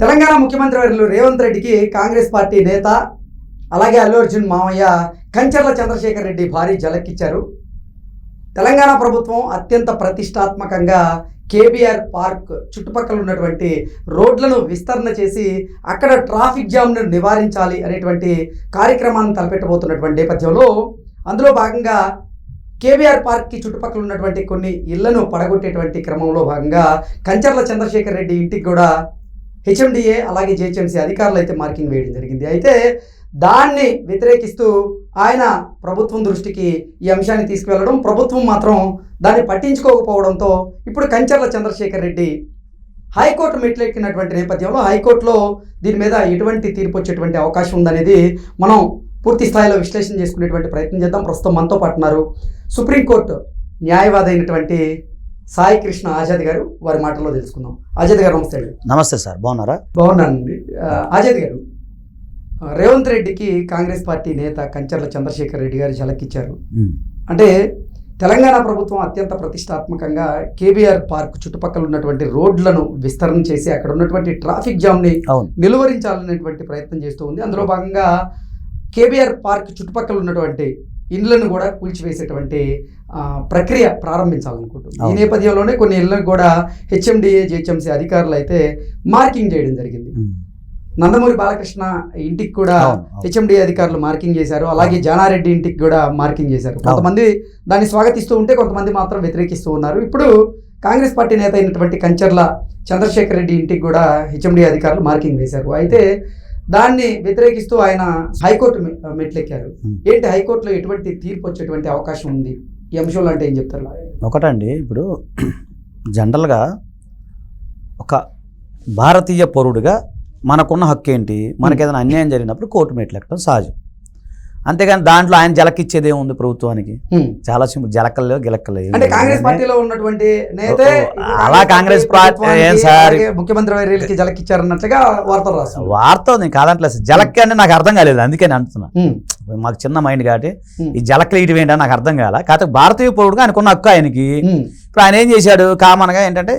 తెలంగాణ ముఖ్యమంత్రి వర్యులు రేవంత్ రెడ్డికి కాంగ్రెస్ పార్టీ నేత అలాగే అల్లు అర్జున్ మామయ్య కంచర్ల చంద్రశేఖర్ రెడ్డి భారీ జలక్కిచ్చారు. తెలంగాణ ప్రభుత్వం అత్యంత ప్రతిష్టాత్మకంగా కేబీఆర్ పార్క్ చుట్టుపక్కల ఉన్నటువంటి రోడ్లను విస్తరణ చేసి అక్కడ ట్రాఫిక్ జామ్ను నివారించాలి అనేటువంటి కార్యక్రమాన్ని తలపెట్టబోతున్నటువంటి నేపథ్యంలో అందులో భాగంగా కేబీఆర్ పార్క్కి చుట్టుపక్కల ఉన్నటువంటి కొన్ని ఇళ్ళను పడగొట్టేటువంటి క్రమంలో భాగంగా కంచర్ల చంద్రశేఖర్ రెడ్డి ఇంటికి కూడా హెచ్ఎండిఏ అలాగే జిహెచ్ఎంసీ అధికారులు అయితే మార్కింగ్ వేయడం జరిగింది. అయితే దాన్ని వ్యతిరేకిస్తూ ఆయన ప్రభుత్వం దృష్టికి ఈ అంశాన్ని తీసుకువెళ్ళడం ప్రభుత్వం మాత్రం దాన్ని పట్టించుకోకపోవడంతో ఇప్పుడు కంచర్ల చంద్రశేఖర్ రెడ్డి హైకోర్టు మెట్లెక్కినటువంటి నేపథ్యంలో హైకోర్టులో దీని మీద ఎటువంటి తీర్పు వచ్చేటువంటి అవకాశం ఉందనేది మనం పూర్తి స్థాయిలో విశ్లేషణ చేసుకునేటువంటి ప్రయత్నం చేద్దాం. ప్రస్తుతం మనతో పాటున్నారు సుప్రీంకోర్టు న్యాయవాది అయినటువంటి సాయి కృష్ణ ఆజాద్ గారు వారి మాటల్లో తెలుసుకుందాం. ఆజాద్ గారు నమస్తే నమస్తే సార్ బాగున్నారా? బాగున్నానండి. ఆజాద్ గారు రేవంత్ రెడ్డికి కాంగ్రెస్ పార్టీ నేత కంచర్ల చంద్రశేఖర్ రెడ్డి గారు ఝలకిచ్చారు అంటే తెలంగాణ ప్రభుత్వం అత్యంత ప్రతిష్టాత్మకంగా కేబీఆర్ పార్క్ చుట్టుపక్కల ఉన్నటువంటి రోడ్లను విస్తరణ చేసి అక్కడ ఉన్నటువంటి ట్రాఫిక్ జామ్ని నిలువరించాలనేటువంటి ప్రయత్నం చేస్తూ ఉంది. అందులో భాగంగా కేబీఆర్ పార్క్ చుట్టుపక్కల ఉన్నటువంటి ఇండ్లను కూడా కూల్చివేసేటువంటి ప్రక్రియ ప్రారంభించాలనుకుంటుంది ఈ. నేపథ్యంలోనే కొన్ని ఇళ్ళకు కూడా హెచ్ఎండిఏ జిహెచ్ఎంసీ అధికారులు అయితే మార్కింగ్ చేయడం జరిగింది. నందమూరి బాలకృష్ణ ఇంటికి కూడా అవును, అవును. హెచ్ఎండి అధికారులు మార్కింగ్ చేశారు. అలాగే జానారెడ్డి ఇంటికి కూడా మార్కింగ్ చేశారు. కొంతమంది దాన్ని స్వాగతిస్తూ ఉంటే కొంతమంది మాత్రం వ్యతిరేకిస్తూ ఉన్నారు. ఇప్పుడు కాంగ్రెస్ పార్టీ నేత అయినటువంటి కంచర్ల చంద్రశేఖర్ రెడ్డి ఇంటికి కూడా హెచ్ఎండి అధికారులు మార్కింగ్ వేశారు. అయితే దాన్ని వ్యతిరేకిస్తూ ఆయన హైకోర్టు మెట్లెక్కారు. ఏంటి హైకోర్టులో ఎటువంటి తీర్పు వచ్చేటువంటి అవకాశం ఉంది? ఈ అంశంలో అంటే ఏం చెప్తారు? ఒకటండి ఇప్పుడు జనరల్గా ఒక భారతీయ పౌరుడిగా మనకున్న హక్కు ఏంటి మనకి ఏదైనా అన్యాయం జరిగినప్పుడు కోర్టు మెట్లెక్కడం సహజం. అంతేగాని దాంట్లో ఆయన జలకిచ్చేది ఏముంది ప్రభుత్వానికి. చాలా సింపుల్ జలకలు గిలక్కలు అంటే కాంగ్రెస్ పార్టీలో ఉన్నటువంటి అలా కాంగ్రెస్ పార్టీ ఏం సార్? ముఖ్యమంత్రి జలకిచ్చారన్నట్లుగా వార్తలు రాస్తారు వార్త నేను కాదంటలేదు సార్. జలక్కి అంటే నాకు అర్థం కాలేదు అందుకే నేను అంటున్నా. మాకు చిన్న మైండ్ కాబట్టి. ఈ జలక్కలు ఇటు ఏంటని నాకు అర్థం కాల కాకపోతే భారతీయ పౌరుడుగా ఆయనకున్న హక్కు ఆయనకి. ఇప్పుడు ఆయన ఏం చేశాడు కామన్గా ఏంటంటే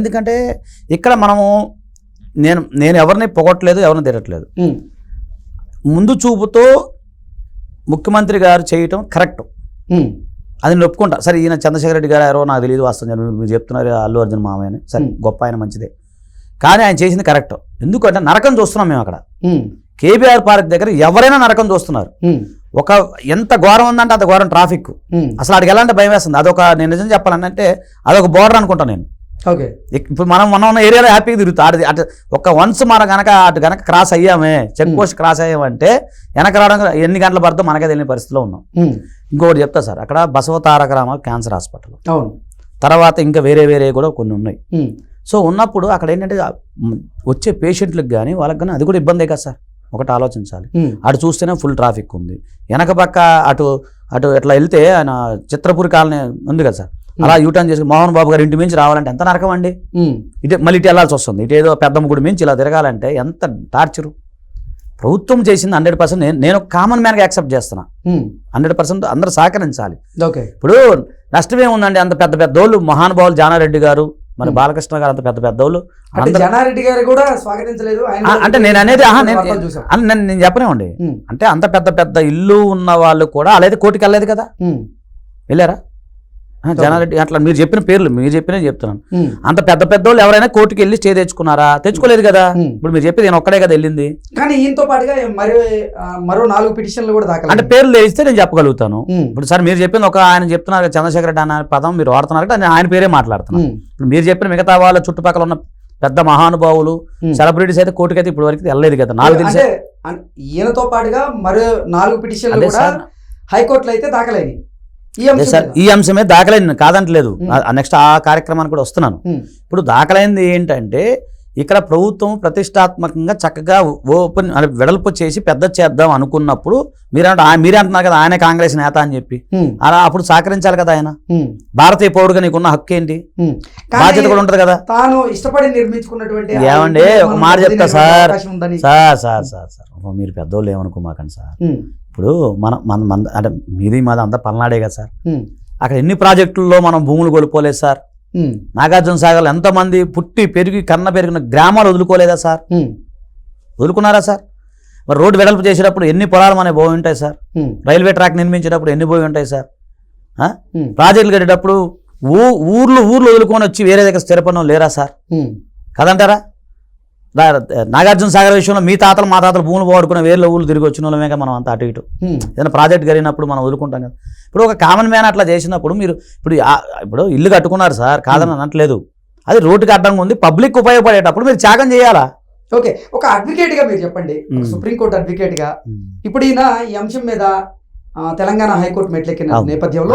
ఎందుకంటే ఇక్కడ మనము నేను నేను ఎవరిని పొగట్లేదు ఎవరిని తిరగట్లేదు. ముందు చూపుతో ముఖ్యమంత్రి గారు చేయటం కరెక్ట్. అది నేను ఒప్పుకుంటా. సరే ఈయన చంద్రశేఖర రెడ్డి గారు ఎవరో నాకు తెలియదు వాస్తవం మీరు చెప్తున్నారు అల్లు అర్జున్ మామయ్యని సరే. గొప్ప ఆయన మంచిదే. కానీ ఆయన చేసింది కరెక్ట్. ఎందుకంటే నరకం చూస్తున్నాం మేము అక్కడ. కేబీఆర్ పార్క్ దగ్గర ఎవరైనా నరకం చూస్తున్నారు. ఒక ఎంత ఘోరం ఉందంటే అంత ఘోరం ట్రాఫిక్. అసలు అక్కడికి వెళ్ళాలంటే భయం వేస్తుంది? అదొక నేను నిజం చెప్పాలంటే అదొక బోర్డర్ అనుకుంటా నేను. ఓకే ఇప్పుడు మనం మనం ఉన్న ఏరియాలో హ్యాపీగా తిరుగుతా. అటు అటు ఒక వన్స్ మనం గనక అటు గనక క్రాస్ అయ్యామే చెక్ పోస్ట్ క్రాస్ అయ్యామంటే వెనక రావడం ఎన్ని గంటల పడుతుందో మనకే తెలియని పరిస్థితిలో ఉన్నాం. Hmm. ఇంకొకటి చెప్తా సార్ అక్కడ బసవ తారకరామ క్యాన్సర్ హాస్పిటల్ అవును. తర్వాత ఇంకా వేరే వేరే కూడా కొన్ని ఉన్నాయి. Hmm. సో ఉన్నప్పుడు అక్కడ ఏంటంటే వచ్చే పేషెంట్లకు కానీ వాళ్ళకి కానీ అది కూడా ఇబ్బందే కదా సార్. ఒకటి ఆలోచించాలి. Hmm. అటు చూస్తేనే ఫుల్ ట్రాఫిక్ ఉంది. వెనక పక్క అటు అటు ఎట్లా వెళ్తే ఆయన చిత్రపూరి కాలనీ ఉంది కదా సార్. అలా యూటర్న్ చేసి మోహన్ బాబు గారి ఇంటి మించి రావాలంటే ఎంత నరకం అండి. ఇటే మళ్ళీ ఇటు వెళ్ళాల్సి వస్తుంది. ఇటు ఏదో పెద్దమ్మ గుడి మించి ఇలా తిరగాలంటే ఎంత టార్చరు. ప్రభుత్వం చేసింది హండ్రెడ్ పర్సెంట్ నేను నేను కామన్ మ్యాన్గా యాక్సెప్ట్ చేస్తున్నా. హండ్రెడ్ పర్సెంట్ అందరూ సహకరించాలి. ఓకే. ఇప్పుడు నష్టం ఏముందండి? అంత పెద్ద పెద్దోళ్ళు మహానుభావులు జానారెడ్డి గారు మరి Hmm. బాలకృష్ణ గారు అంత పెద్ద అంటే అందరూ- జనారెడ్డి గారు కూడా స్వాగతించలేదు. అంటే నేను అనేది నేను- నేను చెప్పనివ్వండి. అంటే అంత పెద్ద పెద్ద ఇల్లు ఉన్న వాళ్ళు కూడా అలాగే కోర్టుకి వెళ్ళలేదు కదా. వెళ్ళారా? జనారెడ్డి అట్లా మీరు చెప్పిన పేర్లు మీరు చెప్పినే చెప్తున్నాను. అంత పెద్ద పెద్దోళ్ళు ఎవరైనా కోర్టుకి వెళ్ళి స్టే తెచ్చుకున్నారా తెచ్చుకోలేదు కదా. ఇప్పుడు మీరు చెప్పేది నేను ఒక్కడే కదా వెళ్ళింది కానీ ఈయనతో పాటుగా మరి మరో నాలుగు పిటిషన్లు కూడా దాఖలు అంటే పేర్లు తెలిస్తే నేను చెప్పగలుగుతాను. ఇప్పుడు సార్ మీరు చెప్పింది ఒక ఆయన చెప్తున్నారు చంద్రశేఖర్ రెడ్డి అనే పదం మీరు వాడుతున్నారు కదా నేను ఆయన పేరే మాట్లాడుతున్నాను. ఇప్పుడు మీరు చెప్పిన మిగతా వాళ్ళ చుట్టుపక్కల ఉన్న పెద్ద మహానుభావులు. సెలబ్రిటీస్ అయితే కోర్టుకి అయితే ఇప్పుడు వరకు వెళ్ళలేదు కదా నాకు తెలిసి ఈయనతో పాటుగా మరో నాలుగు పిటిషన్లు కూడా హైకోర్టులో అయితే దాఖలైనవి ఈ అంశమే దాఖలైంది కాదంటలేదు. నెక్స్ట్ ఆ కార్యక్రమానికి కూడా వస్తున్నాను. ఇప్పుడు దాఖలైంది ఏంటంటే ఇక్కడ ప్రభుత్వం ప్రతిష్టాత్మకంగా చక్కగా ఓపెన్ వెడల్పు చేసి పెద్ద చేద్దాం అనుకున్నప్పుడు మీరంటే మీరే అంటున్నారు కదా ఆయన కాంగ్రెస్ నేత అని చెప్పి. అలా అప్పుడు సహకరించాలి కదా ఆయన. భారతీయ పౌరుడుగా నీకున్న హక్కు ఏంటి. బాధ్యత కూడా ఉంటుంది కదా తాను ఇష్టపడి నిర్మించుకున్నటువంటి ఏమండి? ఒక మాట చెప్తా sir. Sir sir sir sir ఓ, మీరు పెద్దోళ్ళు ఏమనుకోమాకండి సార్ Hmm. ఇప్పుడు మన మన మన అంటే మీది మాది అంతా పల్నాడే కదా సార్. అక్కడ ఎన్ని ప్రాజెక్టుల్లో మనం భూములు కోల్పోలేదు సార్ నాగార్జున సాగర్లో ఎంతమంది పుట్టి పెరిగి కన్న పెరిగిన గ్రామాలు వదులుకోలేదా సార్? వదులుకున్నారా సార్? మరి రోడ్డు వెడల్పు చేసేటప్పుడు ఎన్ని పొలాలు మనకి పోయి ఉంటాయి సార్? రైల్వే ట్రాక్ నిర్మించేటప్పుడు ఎన్ని పోయి ఉంటాయి సార్? ప్రాజెక్టులు కట్టేటప్పుడు ఊ ఊర్లు ఊర్లు వదులుకొని వచ్చి వేరే దగ్గర స్థిరపడడం లేరా సార్? కదంటారా? నాగార్జున సాగర్ విషయంలో మీ తాతలు మా తాతలు భూములు పోగొట్టుకున్న వేర్ల ఊళ్ళు తిరిగి వచ్చిన వాళ్ళమే కదా మనం అంత అటు ఇటు. ఏదైనా ప్రాజెక్ట్ జరిగినప్పుడు మనం వదులుకుంటాం కదా. ఇప్పుడు ఒక కామన్ మ్యాన్ అట్లా చేసినప్పుడు మీరు ఇప్పుడు ఇప్పుడు ఇల్లు కట్టుకున్నారు సార్ కాదని అనట్లేదు. అది రోడ్డుకి అడ్డంగా ఉంది పబ్లిక్ ఉపయోగపడేటప్పుడు మీరు త్యాగం చేయాలా? ఓకే ఒక అడ్వకేట్గా మీరు చెప్పండి. సుప్రీంకోర్టు అడ్వకేట్గా ఇప్పుడు ఈయన ఈ అంశం మీద తెలంగాణ హైకోర్టు మెట్లెక్కిన. నేపథ్యంలో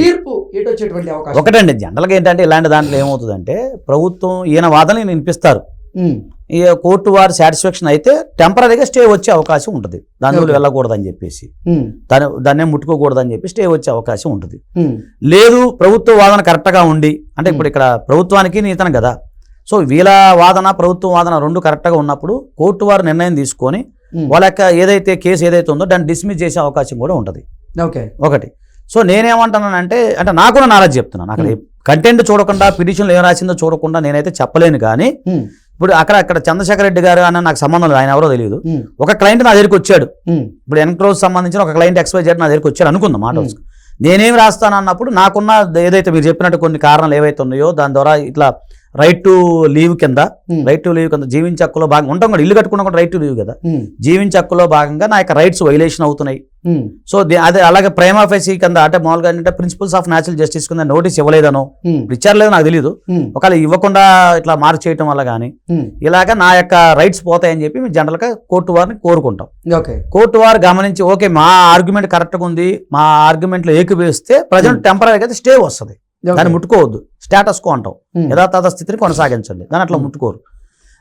తీర్పు ఎటు వచ్చేటువంటి అవకాశం? ఒకటండి జనరల్గా ఏంటంటే ఇలాంటి దాంట్లో ఏమవుతుందంటే ప్రభుత్వం ఈయన వాదన ఈయన వినిపిస్తారు. ఈ కోర్టు వారి సాటిస్ఫాక్షన్ అయితే టెంపరీగా స్టే వచ్చే అవకాశం ఉంటుంది. దాని Okay. వెళ్ళకూడదని చెప్పేసి. ఉమ్, దాన్ని ముట్టుకోకూడదని చెప్పి స్టే వచ్చే అవకాశం ఉంటుంది. లేదు ప్రభుత్వ వాదన కరెక్ట్గా ఉండి అంటే ఇప్పుడు ఇక్కడ ప్రభుత్వానికి నీతన కదా. సో వీళ్ళ వాదన ప్రభుత్వం వాదన రెండు కరెక్ట్గా ఉన్నప్పుడు కోర్టు వారు నిర్ణయం తీసుకొని వాళ్ళ యొక్క ఏదైతే కేసు ఏదైతే ఉందో దాన్ని డిస్మిస్ చేసే అవకాశం కూడా ఉంటుంది. ఓకే. ఒకటి. సో నేనేమంటున్నానంటే అంటే నాకున్న నాలెడ్జ్ చెప్తున్నాను అక్కడ కంటెంట్ చూడకుండా పిటిషన్లు ఏం రాసిందో చూడకుండా నేనైతే చెప్పలేను కానీ ఇప్పుడు అక్కడ అక్కడ చంద్రశేఖర్ రెడ్డి గారు అన్న నాకు సంబంధం లేదు. ఆయన ఎవరో తెలియదు. ఒక క్లయింట్ నా దగ్గరికి వచ్చాడు. ఇప్పుడు ఎన్క్రోజ్ సంబంధించిన ఒక క్లయింట్ ఎక్స్పైర్ చేయడం నా దగ్గరికి వచ్చాడు అనుకుందాం మాట. నేనేం రాస్తాను అన్నప్పుడు నాకున్న ఏదైతే మీరు చెప్పినట్టు కొన్ని కారణాలు ఏవైతే ఉన్నాయో దాని ద్వారా ఇట్లా రైట్ టు లీవ్ కింద రైట్ టు లీవ్ కింద జీవించే హక్కులో భాగంగా ఉంటాం కూడా ఇల్లు కట్టుకున్నా కూడా రైట్ టు లీవ్ కదా. జీవించే హక్కులో భాగంగా నా యొక్క రైట్స్ వైలేషన్ అవుతున్నాయి. సో ది- అదే అలాగే ప్రైమ్ ఆఫీసీ కింద అంటే మామూలుగా ఏంటంటే ప్రిన్సిపల్స్ ఆఫ్ న్యాచురల్ జస్టిస్ కింద నోటీస్ ఇవ్వలేదనో. ఉమ్, ఇప్పుడు ఇచ్చారు లేదో నాకు తెలియదు ఉమ్, ఒకవేళ ఇవ్వకుండా ఇట్లా మార్చేయటం వల్ల కానీ ఇలాగ నా యొక్క రైట్స్ పోతాయని చెప్పి మేము జనరల్గా కోర్టు వారిని కోరుకుంటాం. ఓకే కోర్టు వారు గమనించి ఓకే మా ఆర్గ్యుమెంట్ కరెక్ట్గా ఉంది. మా ఆర్గ్యుమెంట్లో ఏకీభవిస్తే ప్రజెంట్ టెంపరీగా అయితే స్టే వస్తుంది. దాన్ని ముట్టుకోవద్దు. స్టేటస్ కో అంటాం. యథాతథ స్థితిని కొనసాగించండి. దాన్ని అట్లా Hmm. ముట్టుకోరు.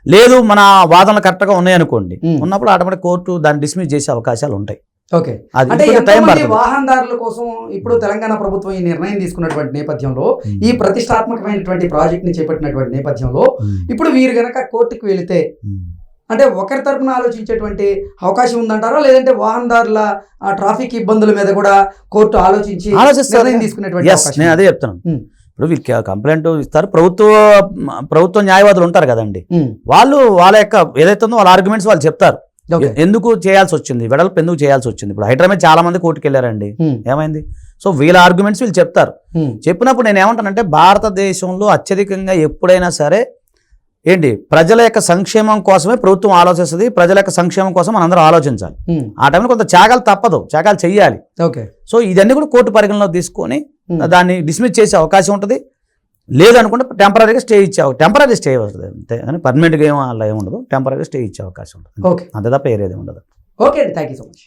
లేదు మన వాదనలు కరెక్ట్గా ఉన్నాయనుకోండి. Hmm. ఉన్నప్పుడు ఆటోమేటిక్ కోర్టు దాన్ని డిస్మిస్ చేసే అవకాశాలు ఉంటాయి. ఓకే అంటే ఎంతమంది వాహనదారుల కోసం ఇప్పుడు తెలంగాణ ప్రభుత్వం ఈ నిర్ణయం తీసుకున్నటువంటి నేపథ్యంలో ఈ ప్రతిష్టాత్మకమైనటువంటి ప్రాజెక్ట్ని చేపట్టినటువంటి నేపథ్యంలో. ఇప్పుడు వీరు గనక కోర్టుకు వెళితే. అంటే ఒకరి తరపున ఆలోచించేటువంటి అవకాశం ఉందంటారా లేదంటే వాహనదారుల ట్రాఫిక్ ఇబ్బందుల మీద కూడా కోర్టు ఆలోచించి. నిర్ణయం తీసుకునేటువంటి నేను. అదే చెప్తున్నాను. ఇప్పుడు వీళ్ళకి కంప్లైంట్ ఇస్తారు ప్రభుత్వ ప్రభుత్వ న్యాయవాదులు ఉంటారు కదండి వాళ్ళు వాళ్ళ యొక్క ఏదైతే ఉందో వాళ్ళ ఆర్గ్యుమెంట్స్ వాళ్ళు చెప్తారు ఎందుకు చేయాల్సి వచ్చింది? వెడల్పు ఎందుకు చేయాల్సి వచ్చింది? ఇప్పుడు హైదరాబాద్ చాలా మంది కోర్టుకు వెళ్ళారండి ఏమైంది? సో వీళ్ళ ఆర్గ్యుమెంట్స్ వీళ్ళు చెప్తారు. చెప్పినప్పుడు నేను ఏమంటానంటే భారతదేశంలో అత్యధికంగా ఎప్పుడైనా సరే ఏంటి? ప్రజల యొక్క సంక్షేమం కోసమే ప్రభుత్వం ఆలోచిస్తుంది ప్రజల యొక్క సంక్షేమం కోసం మనందరం ఆలోచించాలి. ఆ టైంలో కొంత త్యాగాలు తప్పదు త్యాగాలు చెయ్యాలి. ఓకే. సో ఇదన్నీ కూడా కోర్టు పరిగణలో తీసుకొని దాన్ని డిస్మిస్ చేసే అవకాశం ఉంటుంది. లేదనుకుంటే టెంపరీగా స్టే ఇచ్చే టెంపరీ స్టే వస్తుంది అంతే. కానీ పర్మనెంట్గా ఏం అలా ఏమి ఉండదు. టెంపరీగా స్టే ఇచ్చే అవకాశం ఉంటుంది ఓకే అంతే తప్ప ఏరేది ఉండదు. ఓకే అండి థ్యాంక్ యూ సో మచ్